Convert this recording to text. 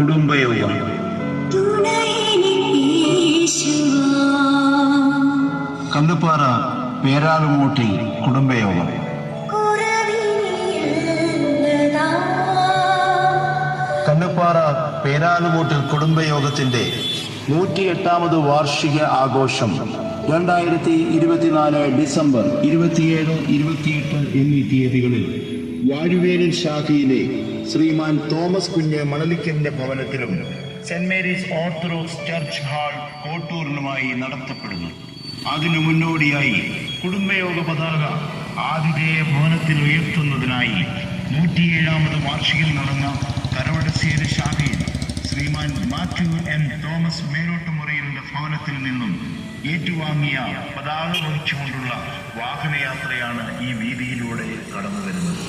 കുടുംബയോഗം. കല്ലുപ്പാറ പേരാലുമൂട്ടി കുടുംബയോഗം. കല്ലുപ്പാറ പേരാലുമൂട്ടിൽ കുടുംബയോഗത്തിന്റെ നൂറ്റിയെട്ടാമത് വാർഷിക ആഘോഷം രണ്ടായിരത്തി ഇരുപത്തിനാല് ഡിസംബർ ഇരുപത്തിയേഴ് ഇരുപത്തിയെട്ട് എന്നീ തീയതികളിൽ വാഴുവേലിൽ ശാഖയിലെ ശ്രീമാൻ തോമസ് കുഞ്ഞ് മണലിക്കലിന്റെ ഭവനത്തിലും saint Mary's orthodox church hall കോട്ടൂറിലുമായി നടത്തപ്പെടുന്നു. അതിനു മുന്നോടിയായി കുടുംബയോഗ പതാക ആതിഥേയ ഭവനത്തിൽ ഉയർത്തുന്നതിനായി നൂറ്റിയേഴാമത് വാർഷികം നടന്ന കരവടശ്ശേരി ശാഖയിൽ ശ്രീമാൻ മാത്യു എൻ തോമസ് മേലോട്ടുമുറിയിലിന്റെ ഭവനത്തിൽ നിന്നും ഏറ്റുവാങ്ങിയ പതാക വഹിച്ചുകൊണ്ടുള്ള വാഹനയാത്രയാണ് ഈ വീതിയിലൂടെ കടന്നു വരുന്നത്